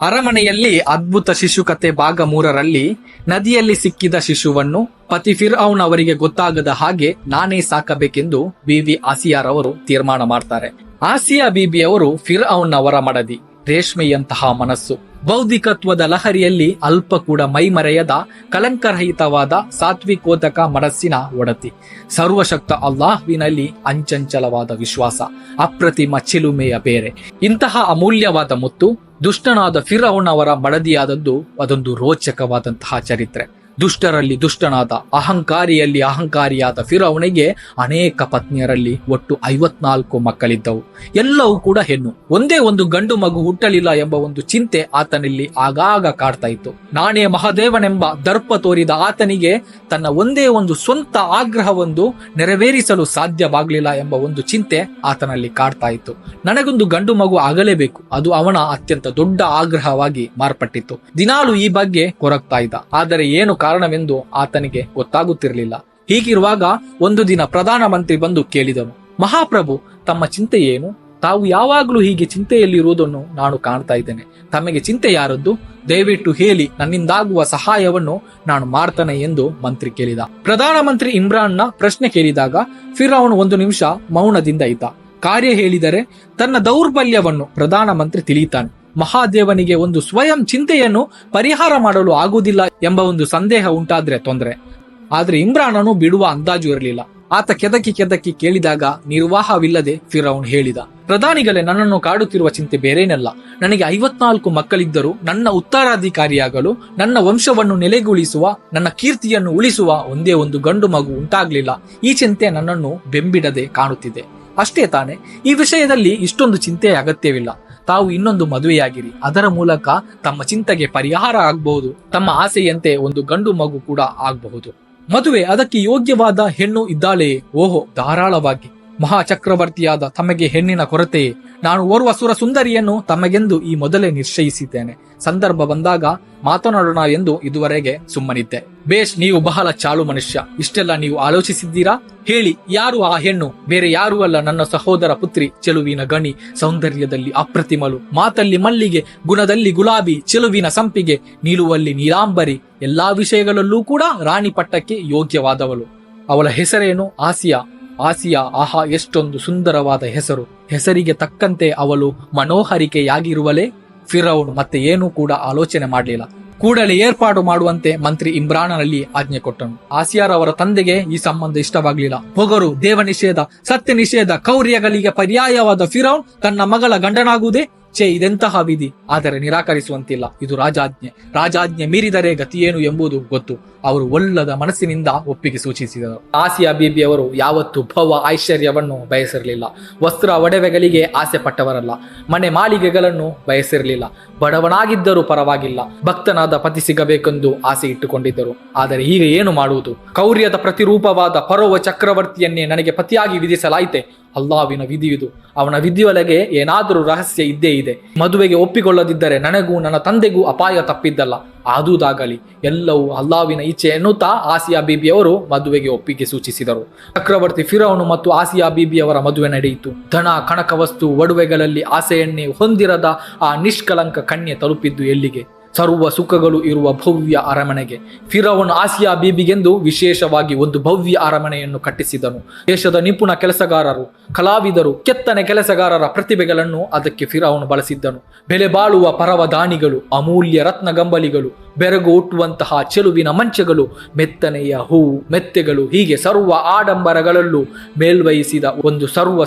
ಅರಮನೆಯಲ್ಲಿ ಅದ್ಭುತ ಶಿಶು ಕತೆ ಭಾಗ ಮೂರರಲ್ಲಿ ನದಿಯಲ್ಲಿ ಸಿಕ್ಕಿದ ಶಿಶುವನ್ನು ಪತಿ ಫಿರ್ ಅವರಿಗೆ ಗೊತ್ತಾಗದ ಹಾಗೆ ನಾನೇ ಸಾಕಬೇಕೆಂದು ಬಿವಿ ಆಸಿಯಾರವರು ತೀರ್ಮಾನ ಮಾಡ್ತಾರೆ. ಆಸಿಯಾ ಬೀಬಿಯವರು ಫಿರ್ ಅವರ ಮಡದಿ. ರೇಷ್ಮೆಯಂತಹ ಮನಸ್ಸು. ಬೌದ್ಧಿಕತ್ವದ ಲಹರಿಯಲ್ಲಿ ಅಲ್ಪ ಕೂಡ ಮೈಮರೆಯದ, ಕಲಂಕರಹಿತವಾದ ಸಾತ್ವಿಕೋದಕ ಮನಸ್ಸಿನ ಒಡತಿ. ಸರ್ವಶಕ್ತ ಅಲ್ಲಾಹ್ವಿನಲ್ಲಿ ಅಂಚಂಚಲವಾದ ವಿಶ್ವಾಸ, ಅಪ್ರತಿಮ ಚಿಲುಮೆಯ ಬೇರೆ. ಇಂತಹ ಅಮೂಲ್ಯವಾದ ಮುತ್ತು, ದುಷ್ಟನಾದ ಫಿರೌನ್ ಅವರ ಮಡದಿಯಾದದ್ದು ಅದೊಂದು ರೋಚಕವಾದಂತಹ ಚರಿತ್ರೆ. ದುಷ್ಟರಲ್ಲಿ ದುಷ್ಟನಾದ, ಅಹಂಕಾರಿಯಲ್ಲಿ ಅಹಂಕಾರಿಯಾದ ಫಿರೌನಿಗೆ ಅನೇಕ ಪತ್ನಿಯರಲ್ಲಿ ಒಟ್ಟು ಐವತ್ನಾಲ್ಕು ಮಕ್ಕಳಿದ್ದವು. ಎಲ್ಲವೂ ಕೂಡ ಹೆಣ್ಣು. ಒಂದೇ ಒಂದು ಗಂಡು ಮಗು ಹುಟ್ಟಲಿಲ್ಲ ಎಂಬ ಒಂದು ಚಿಂತೆ ಆತನಲ್ಲಿ ಆಗಾಗ ಕಾಡ್ತಾ ಇತ್ತು. ನಾನೇ ಮಹಾದೇವನೆಂಬ ದರ್ಪ ತೋರಿದ ಆತನಿಗೆ ತನ್ನ ಒಂದೇ ಒಂದು ಸ್ವಂತ ಆಗ್ರಹವೊಂದು ನೆರವೇರಿಸಲು ಸಾಧ್ಯವಾಗಲಿಲ್ಲ ಎಂಬ ಒಂದು ಚಿಂತೆ ಆತನಲ್ಲಿ ಕಾಡ್ತಾ ಇತ್ತು. ನನಗೊಂದು ಗಂಡು ಮಗು ಆಗಲೇಬೇಕು. ಅದು ಅವನ ಅತ್ಯಂತ ದೊಡ್ಡ ಆಗ್ರಹವಾಗಿ ಮಾರ್ಪಟ್ಟಿತ್ತು. ದಿನಾಲು ಈ ಬಗ್ಗೆ ಕೊರಗ್ತಾ ಇದ್ದ. ಆದರೆ ಏನು ಕಾರಣವೆಂದು ಆತನಿಗೆ ಗೊತ್ತಾಗುತ್ತಿರಲಿಲ್ಲ. ಹೀಗಿರುವಾಗ ಒಂದು ದಿನ ಪ್ರಧಾನಮಂತ್ರಿ ಬಂದು ಕೇಳಿದನು, ಮಹಾಪ್ರಭು, ತಮ್ಮ ಚಿಂತೆ ಏನು? ತಾವು ಯಾವಾಗಲೂ ಹೀಗೆ ಚಿಂತೆಯಲ್ಲಿರುವುದನ್ನು ನಾನು ಕಾಣ್ತಾ ಇದ್ದೇನೆ. ತಮಗೆ ಚಿಂತೆ ಯಾರದ್ದು? ದಯವಿಟ್ಟು ಹೇಳಿ, ನನ್ನಿಂದಾಗುವ ಸಹಾಯವನ್ನು ನಾನು ಮಾಡ್ತಾನೆ ಎಂದು ಮಂತ್ರಿ ಕೇಳಿದ. ಪ್ರಧಾನಮಂತ್ರಿ ಇಮ್ರಾನ್ನ ಪ್ರಶ್ನೆ ಕೇಳಿದಾಗ ಫಿರೌನ್ ಒಂದು ನಿಮಿಷ ಮೌನದಿಂದ ಇದ್ದ. ಕಾರ್ಯ ಹೇಳಿದರೆ ತನ್ನ ದೌರ್ಬಲ್ಯವನ್ನು ಪ್ರಧಾನಮಂತ್ರಿ ತಿಳಿಯುತ್ತಾನೆ. ಮಹಾದೇವನಿಗೆ ಒಂದು ಸ್ವಯಂ ಚಿಂತೆಯನ್ನು ಪರಿಹಾರ ಮಾಡಲು ಆಗುವುದಿಲ್ಲ ಎಂಬ ಒಂದು ಸಂದೇಹ ಉಂಟಾದ್ರೆ ತೊಂದರೆ. ಆದ್ರೆ ಇಮ್ರಾನನು ಬಿಡುವ ಅಂದಾಜು ಇರಲಿಲ್ಲ. ಆತ ಕೆದಕಿ ಕೆದಕಿ ಕೇಳಿದಾಗ ನಿರ್ವಾಹವಿಲ್ಲದೆ ಫಿರೌನ್ ಹೇಳಿದ, ಪ್ರಧಾನಿಗಳೇ, ನನ್ನನ್ನು ಕಾಡುತ್ತಿರುವ ಚಿಂತೆ ಬೇರೇನಲ್ಲ. ನನಗೆ ಐವತ್ನಾಲ್ಕು ಮಕ್ಕಳಿದ್ದರೂ ನನ್ನ ಉತ್ತರಾಧಿಕಾರಿಯಾಗಲು, ನನ್ನ ವಂಶವನ್ನು ನೆಲೆಗೊಳಿಸುವ, ನನ್ನ ಕೀರ್ತಿಯನ್ನು ಉಳಿಸುವ ಒಂದೇ ಒಂದು ಗಂಡು ಮಗು ಉಂಟಾಗಲಿಲ್ಲ. ಈ ಚಿಂತೆ ನನ್ನನ್ನು ಬೆಂಬಿಡದೆ ಕಾಣುತ್ತಿದೆ. ಅಷ್ಟೇ ತಾನೆ, ಈ ವಿಷಯದಲ್ಲಿ ಇಷ್ಟೊಂದು ಚಿಂತೆ ಅಗತ್ಯವಿಲ್ಲ. ತಾವು ಇನ್ನೊಂದು ಮದುವೆಯಾಗಿರಿ. ಅದರ ಮೂಲಕ ತಮ್ಮ ಚಿಂತೆಗೆ ಪರಿಹಾರ ಆಗಬಹುದು. ತಮ್ಮ ಆಸೆಯಂತೆ ಒಂದು ಗಂಡು ಮಗು ಕೂಡ ಆಗಬಹುದು. ಮದುವೆ ಅದಕ್ಕೆ ಯೋಗ್ಯವಾದ ಹೆಣ್ಣು ಇದ್ದಾಳೆಯೇ? ಓಹೋ, ಧಾರಾಳವಾಗಿ. ಮಹಾ ಚಕ್ರವರ್ತಿಯಾದ ತಮಗೆ ಹೆಣ್ಣಿನ ಕೊರತೆ. ನಾನು ಓರ್ವ ಸುರ ಸುಂದರಿಯನ್ನು ತಮಗೆಂದು ಈ ಮೊದಲೇ ನಿಶ್ಚಯಿಸಿದ್ದೇನೆ. ಸಂದರ್ಭ ಬಂದಾಗ ಮಾತನಾಡೋಣ ಎಂದು ಇದುವರೆಗೆ ಸುಮ್ಮನಿದ್ದೆ. ಬೇಷ್, ನೀವು ಬಹಳ ಚಾಳು ಮನುಷ್ಯ. ಇಷ್ಟೆಲ್ಲ ನೀವು ಆಲೋಚಿಸಿದ್ದೀರಾ? ಹೇಳಿ, ಯಾರು ಆ ಹೆಣ್ಣು? ಬೇರೆ ಯಾರು ಅಲ್ಲ ನನ್ನ ಸಹೋದರ ಪುತ್ರಿ, ಚೆಲುವಿನ ಗಣಿ, ಸೌಂದರ್ಯದಲ್ಲಿ ಅಪ್ರತಿಮಲು ಮಾತಲ್ಲಿ ಮಲ್ಲಿಗೆ, ಗುಣದಲ್ಲಿ ಗುಲಾಬಿ, ಚೆಲುವಿನ ಸಂಪಿಗೆ, ನೀಲುವಲ್ಲಿ ನೀಲಾಂಬರಿ, ಎಲ್ಲಾ ವಿಷಯಗಳಲ್ಲೂ ಕೂಡ ರಾಣಿ ಪಟ್ಟಕ್ಕೆ ಯೋಗ್ಯವಾದವಳು. ಅವಳ ಹೆಸರೇನು? ಆಸಿಯಾ. ಆಸಿಯಾ ಆಹಾ ಎಷ್ಟೊಂದು ಸುಂದರವಾದ ಹೆಸರು. ಹೆಸರಿಗೆ ತಕ್ಕಂತೆ ಅವಳು ಮನೋಹರಿಕೆಯಾಗಿರುವಲೇ ಫಿರೌನ್ ಮತ್ತೆ ಏನೂ ಕೂಡ ಆಲೋಚನೆ ಮಾಡಲಿಲ್ಲ. ಕೂಡಲೇ ಏರ್ಪಾಡು ಮಾಡುವಂತೆ ಮಂತ್ರಿ ಇಮ್ರಾನ್ನಲ್ಲಿ ಆಜ್ಞೆ ಕೊಟ್ಟನು. ಆಸಿಯಾರವರ ತಂದೆಗೆ ಈ ಸಂಬಂಧ ಇಷ್ಟವಾಗಲಿಲ್ಲ. ಹೊಗರು ದೇವ ನಿಷೇಧ ಸತ್ಯ ನಿಷೇಧ ಕೌರ್ಯಗಳಿಗೆ ಪರ್ಯಾಯವಾದ ಫಿರೌನ್ ತನ್ನ ಮಗಳ ಗಂಡನಾಗುವುದೇ ಛೇ, ಇದೆಂತಹ ವಿಧಿ? ಆದರೆ ನಿರಾಕರಿಸುವಂತಿಲ್ಲ. ಇದು ರಾಜಾಜ್ಞೆ. ರಾಜಾಜ್ಞೆ ಮೀರಿದರೆ ಗತಿಯೇನು ಎಂಬುದು ಗೊತ್ತು. ಅವರು ಒಲ್ಲದ ಮನಸ್ಸಿನಿಂದ ಒಪ್ಪಿಗೆ ಸೂಚಿಸಿದರು. ಆಸಿಯಾ ಬೀಬಿ ಅವರು ಯಾವತ್ತೂ ಭವ ಐಶ್ವರ್ಯವನ್ನು ಬಯಸಿರಲಿಲ್ಲ. ವಸ್ತ್ರ ಒಡವೆಗಳಿಗೆ ಆಸೆ ಪಟ್ಟವರಲ್ಲ ಮನೆ ಮಾಳಿಗೆಗಳನ್ನು ಬಯಸಿರಲಿಲ್ಲ. ಬಡವನಾಗಿದ್ದರೂ ಪರವಾಗಿಲ್ಲ. ಭಕ್ತನಾದ ಪತಿ ಸಿಗಬೇಕೆಂದು ಆಸೆ ಇಟ್ಟುಕೊಂಡಿದ್ದರು. ಆದರೆ ಈಗ ಏನು ಮಾಡುವುದು? ಕೌರ್ಯದ ಪ್ರತಿರೂಪವಾದ ಪರೋವ ಚಕ್ರವರ್ತಿಯನ್ನೇ ನನಗೆ ಪತಿಯಾಗಿ ವಿಧಿಸಲಾಯಿತೆ. ಅಲ್ಲಾವಿನ ವಿಧಿಯುದು ಅವನ ವಿಧಿಯೊಳಗೆ ಏನಾದರೂ ರಹಸ್ಯ ಇದ್ದೇ ಇದೆ. ಮದುವೆಗೆ ಒಪ್ಪಿಕೊಳ್ಳದಿದ್ದರೆ ನನಗೂ ನನ್ನ ತಂದೆಗೂ ಅಪಾಯ ತಪ್ಪಿದ್ದಲ್ಲ. ಆದುದಾಗಲಿ, ಎಲ್ಲವೂ ಅಲ್ಲಾವಿನ ಇಚ್ಛೆ ಎನ್ನುತ್ತಾ ಆಸಿಯಾ ಬೀಬಿಯವರು ಮದುವೆಗೆ ಒಪ್ಪಿಗೆ ಸೂಚಿಸಿದರು. ಚಕ್ರವರ್ತಿ ಫಿರೋನು ಮತ್ತು ಆಸಿಯಾ ಬೀಬಿಯವರ ಮದುವೆ ನಡೆಯಿತು. ಧನ ಕಣಕ ವಸ್ತು ಒಡವೆಗಳಲ್ಲಿ ಆಸೆಯನ್ನೇ ಹೊಂದಿರದ ಆ ನಿಷ್ಕಲಂಕ ಕನ್ಯೆ ತಲುಪಿದ್ದು ಎಲ್ಲಿಗೆ? ಸರ್ವ ಸುಖಗಳು ಇರುವ ಭವ್ಯ ಅರಮನೆಗೆ. ಫಿರವನ್ ಆಸಿಯಾ ಬೀಬಿಗೆಂದು ವಿಶೇಷವಾಗಿ ಒಂದು ಭವ್ಯ ಅರಮನೆಯನ್ನು ಕಟ್ಟಿಸಿದನು. ದೇಶದ ನಿಪುಣ ಕೆಲಸಗಾರರು, ಕಲಾವಿದರು, ಕೆತ್ತನೆ ಕೆಲಸಗಾರರ ಪ್ರತಿಭೆಗಳನ್ನು ಅದಕ್ಕೆ ಫಿರವನು ಬಳಸಿದ್ದನು. ಬೆಲೆ ಬಾಳುವ ಪರವದಾನಿಗಳು, ಅಮೂಲ್ಯ ರತ್ನಗಂಬಲಿಗಳು, ಬೆರಗು ಹುಟ್ಟುವಂತಹ ಚೆಲುವಿನ ಮಂಚಗಳು, ಮೆತ್ತನೆಯ ಹೂವು ಮೆತ್ತೆಗಳು ಹೀಗೆ ಸರ್ವ ಆಡಂಬರಗಳಲ್ಲೂ ಮೇಲ್ವಹಿಸಿದ ಒಂದು ಸರ್ವ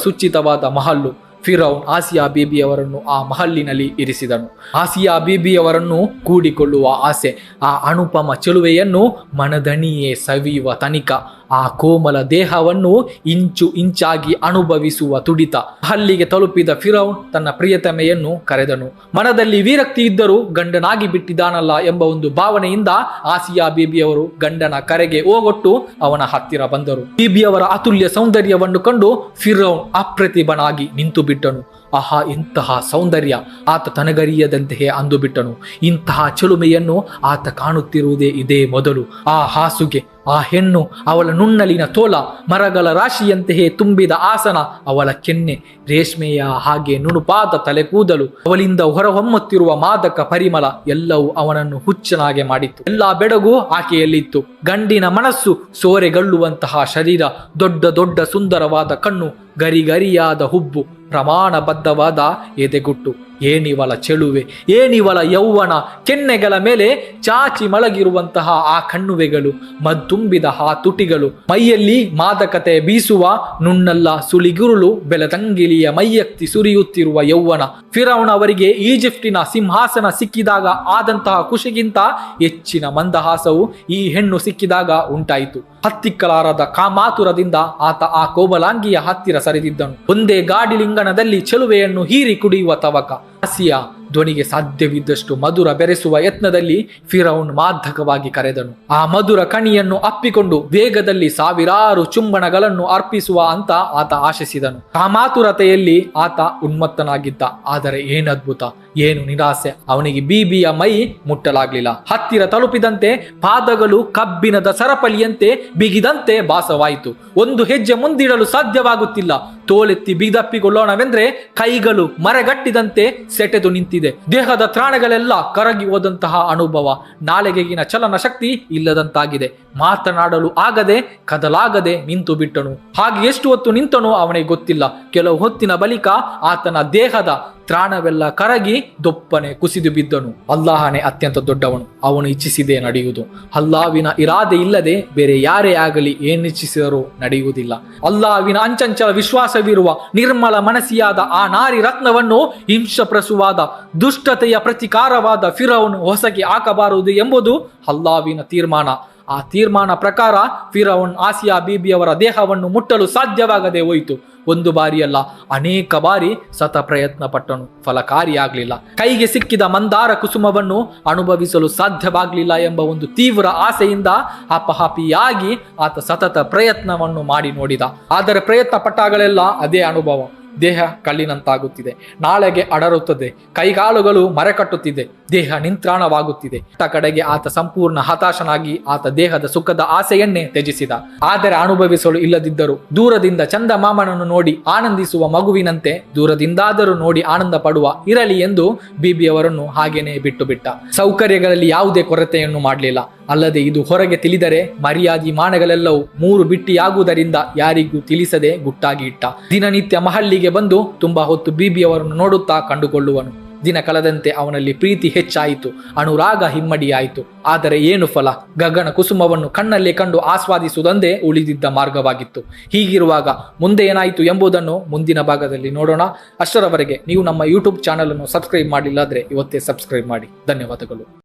ಮಹಲ್ಲು. ಫಿರೌನ್ ಆಸಿಯಾ ಬೀಬಿಯವರನ್ನು ಆ ಮಹಲ್ಲಿನಲ್ಲಿ ಇರಿಸಿದನು. ಆಸಿಯಾ ಬೀಬಿಯವರನ್ನು ಕೂಡಿಕೊಳ್ಳುವ ಆಸೆ, ಆ ಅನುಪಮ ಚೆಲುವೆಯನ್ನು ಮನದಣಿಯೇ ಸವಿಯುವ ತನಿಕ ಆ ಕೋಮಲ ದೇಹವನ್ನು ಇಂಚು ಇಂಚಾಗಿ ಅನುಭವಿಸುವ ತುಡಿತ. ಹಲ್ಲಿಗೆ ತಲುಪಿದ ಫಿರೌನ್ ತನ್ನ ಪ್ರಿಯತಮೆಯನ್ನು ಕರೆದನು. ಮನದಲ್ಲಿ ವಿರಕ್ತಿ ಇದ್ದರೂ ಗಂಡನಾಗಿ ಬಿಟ್ಟಿದ್ದಾನಲ್ಲ ಎಂಬ ಒಂದು ಭಾವನೆಯಿಂದ ಆಸಿಯಾ ಬೀಬಿಯವರು ಗಂಡನ ಕರೆಗೆ ಓಗೊಟ್ಟು ಅವನ ಹತ್ತಿರ ಬಂದರು. ಬೀಬಿಯವರ ಅತುಲ್ಯ ಸೌಂದರ್ಯವನ್ನು ಕಂಡು ಫಿರೌನ್ ಅಪ್ರತಿಭನಾಗಿ ನಿಂತು ಬಿಟ್ಟನು ಆಹಾ, ಇಂತಹ ಸೌಂದರ್ಯ ಆತ ತನಗರಿಯದಂತೆಯೇ ಅಂದುಬಿಟ್ಟನು. ಇಂತಹ ಚೆಲುಮೆಯನ್ನು ಆತ ಕಾಣುತ್ತಿರುವುದೇ ಇದೇ ಮೊದಲು. ಆ ಹಾಸುಗೆ, ಆ ಹೆಣ್ಣು, ಅವಳ ನುಣ್ಣಲಿನ ತೋಲ, ಮರಗಳ ರಾಶಿಯಂತೆಯೇ ತುಂಬಿದ ಆಸನ, ಅವಳ ಕೆನ್ನೆ, ರೇಷ್ಮೆಯ ಹಾಗೆ ನುಣುಪಾದ ತಲೆ ಕೂದಲು ಅವಳಿಂದ ಹೊರಹೊಮ್ಮುತ್ತಿರುವ ಮಾದಕ ಪರಿಮಳ ಎಲ್ಲವೂ ಅವನನ್ನು ಹುಚ್ಚನಾಗೆ ಮಾಡಿತ್ತು. ಎಲ್ಲಾ ಬೆಡಗು ಆಕೆಯಲ್ಲಿತ್ತು. ಗಂಡಿನ ಮನಸ್ಸು ಸೋರೆಗಳ್ಳುವಂತಹ ಶರೀರ, ದೊಡ್ಡ ದೊಡ್ಡ ಸುಂದರವಾದ ಕಣ್ಣು ಗರಿಗರಿಯಾದ ಹುಬ್ಬು ಪ್ರಮಾಣಬದ್ಧವಾದ ಎದೆಗುಟ್ಟು. ಏನಿವಳ ಚೆಳುವೆ ಏನಿವಳ ಯೌವನ, ಕೆನ್ನೆಗಳ ಮೇಲೆ ಚಾಚಿ ಮಳಗಿರುವಂತಹ ಆ ಕಣ್ಣುವೆಗಳು, ಮದ್ದುಂಬಿದ ಆ ತುಟಿಗಳು. ಮೈಯಲ್ಲಿ ಮಾದಕತೆ ಬೀಸುವ ನುಣ್ಣಲ್ಲ ಸುಳಿಗುರುಳು ಬೆಲತಂಗಿಲಿಯ ಮೈಯಕ್ತಿ ಸುರಿಯುತ್ತಿರುವ ಯೌವನ. ಫಿರೌನ್ ಅವರಿಗೆ ಈಜಿಪ್ಟಿನ ಸಿಂಹಾಸನ ಸಿಕ್ಕಿದಾಗ ಆದಂತಹ ಖುಷಿಗಿಂತ ಹೆಚ್ಚಿನ ಮಂದಹಾಸವು ಈ ಹೆಣ್ಣು ಸಿಕ್ಕಿದಾಗ ಉಂಟಾಯಿತು. ಹತ್ತಿಕ್ಕಲಾರದ ಕಾಮಾತುರದಿಂದ ಆತ ಆ ಕೋಬಲಾಂಗಿಯ ಹತ್ತಿರ ಸರಿದಿದ್ದನು. ಒಂದೇ ಗಾಡಿಲಿಂಗಣದಲ್ಲಿ ಚೆಲುವೆಯನ್ನು ಹೀರಿ ಕುಡಿಯುವ ತವಕ. ಆಸಿಯಾ ಧ್ವನಿಗೆ ಸಾಧ್ಯವಿದ್ದಷ್ಟು ಮಧುರ ಬೆರೆಸುವ ಯತ್ನದಲ್ಲಿ ಫಿರೌನ್ ಮಾಧಕವಾಗಿ ಕರೆದನು. ಆ ಮಧುರ ಕಣಿಯನ್ನು ಅಪ್ಪಿಕೊಂಡು ವೇಗದಲ್ಲಿ ಸಾವಿರಾರು ಚುಂಬನಗಳನ್ನು ಅರ್ಪಿಸುವ ಅಂತ ಆತ ಆಶಿಸಿದನು. ಕಾಮಾತುರತೆಯಲ್ಲಿ ಆತ ಉನ್ಮತ್ತನಾಗಿದ್ದ. ಆದರೆ ಏನದ್ಭುತ ಏನು ನಿರಾಸೆ. ಅವನಿಗೆ ಬೀಬಿಯ ಮೈ ಮುಟ್ಟಲಾಗ್ಲಿಲ್ಲ. ಹತ್ತಿರ ತಲುಪಿದಂತೆ ಪಾದಗಳು ಕಬ್ಬಿಣದ ಸರಪಳಿಯಂತೆ ಬಿಗಿದಂತೆ ಭಾಸವಾಯಿತು. ಒಂದು ಹೆಜ್ಜೆ ಮುಂದಿಡಲು ಸಾಧ್ಯವಾಗುತ್ತಿಲ್ಲ. ತೋಲೆತ್ತಿ ಬಿಗಿದಪ್ಪಿಕೊಳ್ಳೋಣವೆಂದ್ರೆ ಕೈಗಳು ಮರಗಟ್ಟಿದಂತೆ ಸೆಟೆದು ನಿಂತಿದೆ. ದೇಹದ ತ್ರಾಣಗಳೆಲ್ಲ ಕರಗಿ ಹೋದಂತಹ ಅನುಭವ. ನಾಲಿಗೆಗಿನ ಚಲನ ಶಕ್ತಿ ಇಲ್ಲದಂತಾಗಿದೆ. ಮಾತನಾಡಲು ಆಗದೆ, ಕದಲಾಗದೆ ನಿಂತು ಬಿಟ್ಟನು. ಹಾಗೆ ಎಷ್ಟು ಹೊತ್ತು ನಿಂತನೋ ಅವನಿಗೆ ಗೊತ್ತಿಲ್ಲ. ಕೆಲವು ಹೊತ್ತಿನ ಬಳಿಕ ಆತನ ದೇಹದ ತ್ರಾಣವೆಲ್ಲ ಕರಗಿ ದೊಪ್ಪನೆ ಕುಸಿದು ಬಿದ್ದನು. ಅಲ್ಲಾಹನೇ ಅತ್ಯಂತ ದೊಡ್ಡವನು. ಅವನು ಇಚ್ಛಿಸಿದೆ ನಡೆಯುವುದು. ಅಲ್ಲಾವಿನ ಇರಾದೆ ಇಲ್ಲದೆ ಬೇರೆ ಯಾರೇ ಆಗಲಿ ಏನಿಚ್ಛಿಸಿದರೂ ನಡೆಯುವುದಿಲ್ಲ. ಅಲ್ಲಾವಿನ ಅಂಚಂಚಲ ವಿಶ್ವಾಸವಿರುವ ನಿರ್ಮಲ ಮನಸ್ಸಿಯಾದ ಆ ನಾರಿ ರತ್ನವನ್ನು ಹಿಂಸಪ್ರಸುವಾದ ದುಷ್ಟತೆಯ ಪ್ರತಿಕಾರವಾದ ಫಿರೌನ್ ಹೊಸಗೆ ಹಾಕಬಾರದು ಎಂಬುದು ಅಲ್ಲಾವಿನ ತೀರ್ಮಾನ. ಆ ತೀರ್ಮಾನ ಪ್ರಕಾರ ಫಿರೌನ್ ಆಸಿಯಾ ಬೀಬಿಯವರ ದೇಹವನ್ನು ಮುಟ್ಟಲು ಸಾಧ್ಯವಾಗದೆ ಹೋಯಿತು. ಒಂದು ಬಾರಿಯಲ್ಲ, ಅನೇಕ ಬಾರಿ ಸತ ಪ್ರಯತ್ನ ಪಟ್ಟನು ಫಲಕಾರಿಯಾಗಲಿಲ್ಲ. ಕೈಗೆ ಸಿಕ್ಕಿದ ಮಂದಾರ ಕುಸುಮವನ್ನು ಅನುಭವಿಸಲು ಸಾಧ್ಯವಾಗಲಿಲ್ಲ ಎಂಬ ಒಂದು ತೀವ್ರ ಆಸೆಯಿಂದ ಅಪಹಾಪಿಯಾಗಿ ಆತ ಸತತ ಪ್ರಯತ್ನವನ್ನು ಮಾಡಿ ನೋಡಿದ. ಆದರೆ ಪ್ರಯತ್ನ ಪಟ್ಟಾಗಲೆಲ್ಲ ಅದೇ ಅನುಭವ. ದೇಹ ಕಲ್ಲಿನಂತಾಗುತ್ತಿದೆ. ನಾಳೆಗೆ ಅಡರುತ್ತದೆ. ಕೈಗಾಲುಗಳು ಮರೆಕಟ್ಟುತ್ತಿದೆ. ದೇಹ ನಿಂತ್ರಾಣವಾಗುತ್ತಿದೆ. ಇತ್ತ ಕಡೆಗೆ ಆತ ಸಂಪೂರ್ಣ ಹತಾಶನಾಗಿ ಆತ ದೇಹದ ಸುಖದ ಆಸೆಯನ್ನೇ ತ್ಯಜಿಸಿದ. ಆದರೆ ಅನುಭವಿಸಲು ಇಲ್ಲದಿದ್ದರು ದೂರದಿಂದ ಚಂದ ಮಾಮನನ್ನು ನೋಡಿ ಆನಂದಿಸುವ ಮಗುವಿನಂತೆ ದೂರದಿಂದಾದರೂ ನೋಡಿ ಆನಂದ ಪಡುವ ಇರಲಿ ಎಂದು ಬಿಬಿಯವರನ್ನು ಹಾಗೇನೆ ಬಿಟ್ಟು ಬಿಟ್ಟ ಸೌಕರ್ಯಗಳಲ್ಲಿ ಯಾವುದೇ ಕೊರತೆಯನ್ನು ಮಾಡಲಿಲ್ಲ. ಅಲ್ಲದೆ ಇದು ಹೊರಗೆ ತಿಳಿದರೆ ಮರ್ಯಾದಿ ಮಾನಗಳೆಲ್ಲವೂ ಮೂರು ಬಿಟ್ಟಿಯಾಗುವುದರಿಂದ ಯಾರಿಗೂ ತಿಳಿಸದೆ ಗುಟ್ಟಾಗಿ ಇಟ್ಟ. ದಿನನಿತ್ಯ ಮಹಲ್ಲಿಗೆ ಬಂದು ತುಂಬಾ ಹೊತ್ತು ಬೀಬಿಯವರನ್ನು ನೋಡುತ್ತಾ ಕಂಡುಕೊಳ್ಳುವನು. ದಿನ ಕಳೆದಂತೆ ಅವನಲ್ಲಿ ಪ್ರೀತಿ ಹೆಚ್ಚಾಯಿತು, ಅನುರಾಗ ಹಿಮ್ಮಡಿಯಾಯಿತು. ಆದರೆ ಏನು ಫಲ? ಗಗನ ಕುಸುಮವನ್ನು ಕಣ್ಣಲ್ಲೇ ಕಂಡು ಆಸ್ವಾದಿಸುವುದಂದೇ ಉಳಿದಿದ್ದ ಮಾರ್ಗವಾಗಿತ್ತು. ಹೀಗಿರುವಾಗ ಮುಂದೆ ಏನಾಯಿತು ಎಂಬುದನ್ನು ಮುಂದಿನ ಭಾಗದಲ್ಲಿ ನೋಡೋಣ. ಅಷ್ಟರವರೆಗೆ ನೀವು ನಮ್ಮ ಯೂಟ್ಯೂಬ್ ಚಾನಲನ್ನು ಸಬ್ಸ್ಕ್ರೈಬ್ ಮಾಡಿಲ್ಲಾದ್ರೆ ಇವತ್ತೇ ಸಬ್ಸ್ಕ್ರೈಬ್ ಮಾಡಿ. ಧನ್ಯವಾದಗಳು.